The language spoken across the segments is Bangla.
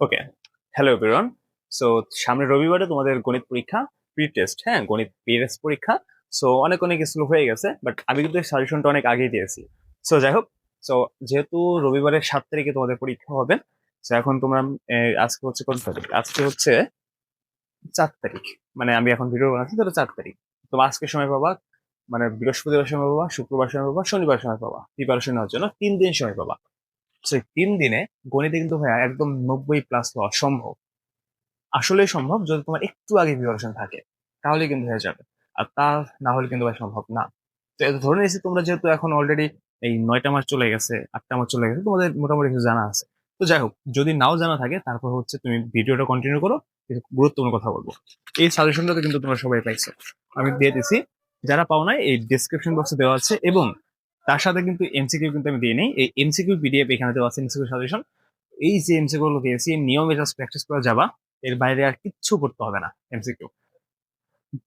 ওকে হ্যালো এভরিওয়ান সো সামনে রবিবারে তোমাদের গণিত পরীক্ষা প্রি টেস্ট হ্যাঁ গণিত পিএস পরীক্ষা। সো অনেক অনেক স্কুল হয়ে গেছে বাট আমি কিন্তু সাজেশনটা অনেক আগেই দিয়েছি। সো যাই হোক সো যেহেতু রবিবারের সাত তারিখে তোমাদের পরীক্ষা হবে সো এখন তোমরা আজকে হচ্ছে কত তারিখ? আজকে হচ্ছে চার তারিখ। মানে আমি এখন ভিডিও বানাচ্ছি, তাহলে চার তারিখ। তোমার আজকে সময় পাবা মানে বৃহস্পতিবার সময় পাবা, শুক্রবার সময় পাবা, শনিবার সময় পাবা প্রিপারেশন নেওয়ার জন্য তিন দিন সময় পাবা। তিন দিনে গণিতে কিন্তু ভাইয়া একদম নব্বই প্লাস হওয়া সম্ভব। আসলেই সম্ভব যদি তোমার একটু আগে প্রিপারেশন থাকে তাহলে কিন্তু হয়ে যাবে। আর তা না হলে কিন্তু সম্ভব না। তো এটা ধরে নিয়েছি তোমরা যেহেতু এখন অলরেডি এই নয়টা মাস চলে গেছে, আটটা মাস চলে গেছে, তোমাদের মোটামুটি কিছু জানা আছে। তো যাই হোক, যদি নাও জানা থাকে, তারপর হচ্ছে তুমি ভিডিওটা কন্টিনিউ করো গুরুত্বপূর্ণ কথা বলব। এই সাজেশনটা তো কিন্তু তোমরা সবাই পাইছো। আমি দিয়ে দিছি, যারা পাও নাই, এই ডিসক্রিপশন বক্সে দেওয়া আছে এবং তার সাথে কিন্তু এমসিকিউ কিন্তু আমি দিয়ে নেই। এই এমসিকিউ পিডিএফ এখানে দেওয়া আছে এমসিকিউ সাজেশন এই যে এমসিকিউ গুলো দিয়েছি নিয়মে জাস্ট প্র্যাকটিস করা যাবা। এর বাইরে আর কিচ্ছু করতে হবে না এমসিকিউ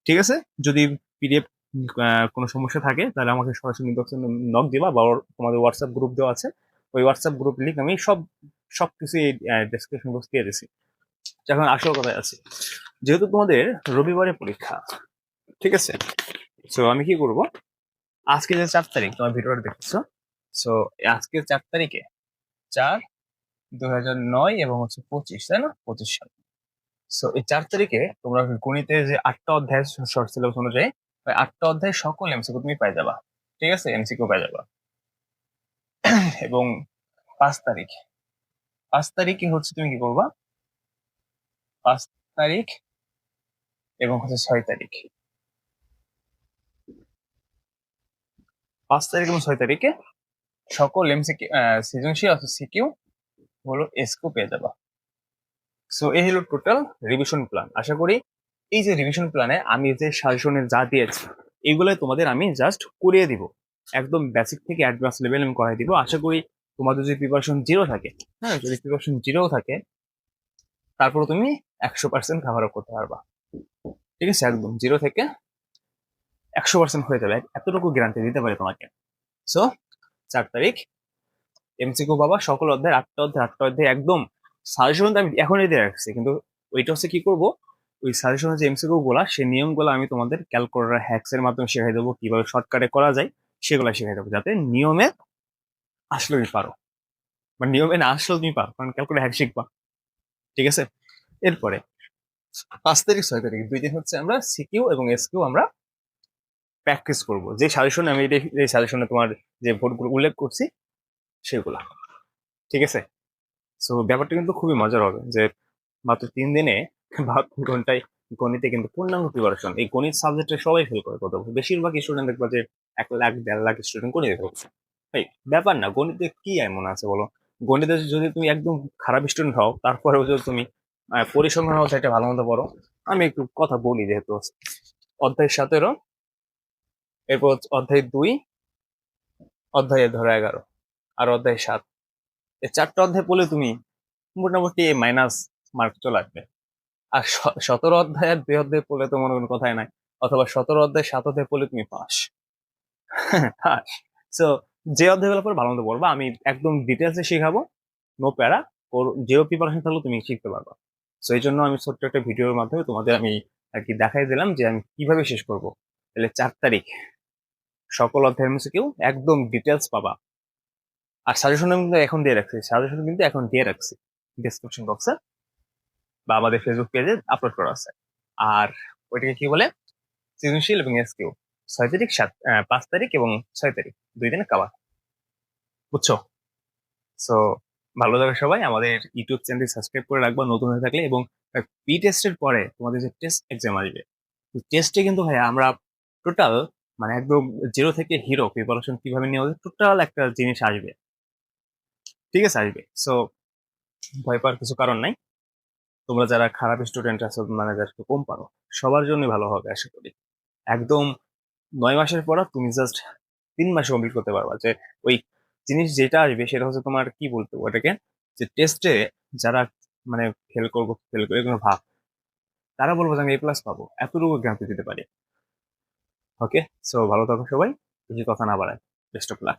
ঠিক আছে? যদি পিডিএফ কোনো সমস্যা থাকে, তাহলে আমাকে সরাসরি ইনবক্সে নক দিবা বা তোমাদের হোয়াটসঅ্যাপ গ্রুপ দেওয়া আছে। ওই হোয়াটসঅ্যাপ গ্রুপ লিঙ্ক আমি সব সব কিছু এই ডেসক্রিপশন বক্স দিয়ে দিছি। এখন আসল কথায় আছে। যেহেতু তোমাদের রবিবারে পরীক্ষা, ঠিক আছে? সো আমি কি করব? আজকে যে চার তারিখ, তোমার ভিডিওটা দেখছ সো আজকে চার তারিখে, চার দু হাজার নয় এবং হচ্ছে পঁচিশ, তাই না? পঁচিশ সাল। সো এই চার তারিখে তোমরা গণিতের যে আটটা অধ্যায় শর্ট সিলেবাস অনুযায়ী, ওই আটটা অধ্যায় সকল এমসিকিউ তুমি পাই যাবা। ঠিক আছে? এমসিকিউ পাই যাবা। এবং পাঁচ তারিখ। পাঁচ তারিখে হচ্ছে তুমি কি করবা? পাঁচ তারিখ এবং হচ্ছে ছয় তারিখ। পাঁচ তারিখ এবং ছয় তারিখে সকল এমসিকিউ সৃজনশীল অথবা সিকিউ হলো এসকো পেয়ে যাবা। সো এই হলো টোটাল রিভিশন প্ল্যান আশা করি এই যে রিভিশন প্ল্যানে আমি যে সাজেশনের যা দিয়েছি এগুলো তোমাদের আমি জাস্ট করিয়ে দিব। একদম বেসিক থেকে অ্যাডভান্স লেভেল আমি করাই দিব। আশা করি তোমাদের যদি প্রিপারেশন জিরো থাকে হ্যাঁ যদি প্রিপারেশন জিরো থাকে, তারপর তুমি একশো পার্সেন্ট কাভার করতে পারবা। ঠিক আছে? একদম জিরো থেকে একশো পার্সেন্ট হয়ে যাবে, এতটুকু গ্যারান্টি দিতে পারি তোমাকে। সো চার তারিখ এমসিকিউ বাবা, সকল অধ্যায় আটটা অধ্যায় আটটা অধ্যায় একদম সাজেশন আমি এখনই দিয়ে রাখছি, কিন্তু ওইটা হচ্ছে কি করব? ওই সাজেশনের যে এমসিকিউ গুলা, সেই নিয়মগুলো আমি তোমাদের ক্যালকুলেটর হ্যাক্স এর মাধ্যমে শেখাই দেবো, কীভাবে শর্টকাটে করা যায়, সেগুলো শেখাই দেবো, যাতে নিয়মে আসলে তুমি পারো। বা নিয়মে না আসলেও তুমি পারো, কারণ ক্যালকুলেটর হ্যাক শিখবা। ঠিক আছে? এরপরে, পাঁচ তারিখ, ছয় তারিখ, দুই দিন হচ্ছে আমরা সিকিউ এবং এসকিউ আমরা প্র্যাকটিস করব। যে সাজেশন আমি এই- সাজেশনে তোমার যে ভোটগুলো উল্লেখ করছি, সেগুলা। ঠিক আছে? সো ব্যাপারটা কিন্তু খুবই মজার হবে যে, মাত্র তিন দিনে বাহাত্তর ঘন্টায় গণিতে কিন্তু পূর্ণাঙ্গ প্রিপারেশন এই গণিত সাবজেক্টে সবাই ফেল করে কত বেশিরভাগ স্টুডেন্ট দেখবা যে, এক লাখ, দেড় লাখ স্টুডেন্ট গণিতে ফেলছে ভাই ব্যাপার না, গণিতে কি এমন আছে বলো? গণিতে যদি তুমি একদম খারাপ স্টুডেন্ট হও, তারপরেও যদি তুমি পরিসংখ্যান হও সেটা ভালো মতো পড়ো, আমি একটু কথা বলি যেহেতু। অধ্যায় সতেরো এরপর অধ্যায় দুই, অধ্যায় ধরো এগারো আর অধ্যায় সাত। এই চারটা অধ্যায় পড়লে তুমি মোটামুটি মাইনাস মার্ক চলে আসবে। আর সতেরো অধ্যায় আর দুই অধ্যায় পড়লে তো মনে কোনো কথাই নাই, অথবা সতেরো অধ্যায়, সাত অধ্যায় পড়লে তুমি পাস। পাস। সো যে অধ্যায়গুলো পরে ভালো মতো পড়বা, আমি একদম ডিটেলসে শেখাবো নো প্যারা ওর যেও প্রিপারেশন থাকলেও তুমি শিখতে পারবা। সো এই জন্য আমি ছোট্ট একটা ভিডিওর মাধ্যমে তোমাদের আমি আর কি দেখাই দিলাম যে আমি কীভাবে শেষ করব। তাহলে চার তারিখ। সকল অধ্যায়ের মধ্যে কেউ একদম ডিটেলস পাবা। আর সাজেশন কিন্তু এখন দিয়ে রাখছি। সাজেশন কিন্তু এখন দিয়ে রাখছি। ডিসক্রিপশন বক্সে বা আমাদের ফেসবুক পেজে আপলোড করা আছে। আর ওইটাকে কি বলে? সৃজনশীল এবং এসকিউ। ছয় তারিখ, সাত পাঁচ তারিখ এবং ছয় তারিখ। দুই দিনে কাবার বুঝছ? সো ভালো থাকো সবাই। আমাদের ইউটিউব চ্যানেলটি সাবস্ক্রাইব করে রাখবা, নতুন হয়ে থাকলে এবং পি টেস্টের পরে তোমাদের যে টেস্ট এক্সাম আসবে। টেস্টে কিন্তু ভাইয়া আমরা টোটাল মানে একদম জিরো থেকে হিরো প্রিপারেশন কীভাবে নেওয়া যায় টোটাল একটা জিনিস আসবে। ঠিক আছে, আসবে। সো ভয় পাওয়ার কিছু কারণ নাই। তোমরা যারা খারাপ স্টুডেন্ট আছো মানে যারা একটু কম পারো, সবার জন্যই ভালো হবে, আশা করি। একদম নয় মাসের পর তুমি জাস্ট তিন মাসে কমপ্লিট করতে পারবা যে, ওই জিনিস যেটা আসবে, সেটা হচ্ছে তোমার কি বলতে ওটাকে? যে টেস্টে যারা মানে ফেল করব ফেল করে কোনো ভাব তারা বলব যে আমি এ প্লাস পাবো। এতটুকু গ্যারান্টি দিতে পারি। ওকে সো ভালো থাকো সবাই কিছু কথা না বাড়ায়। Best of luck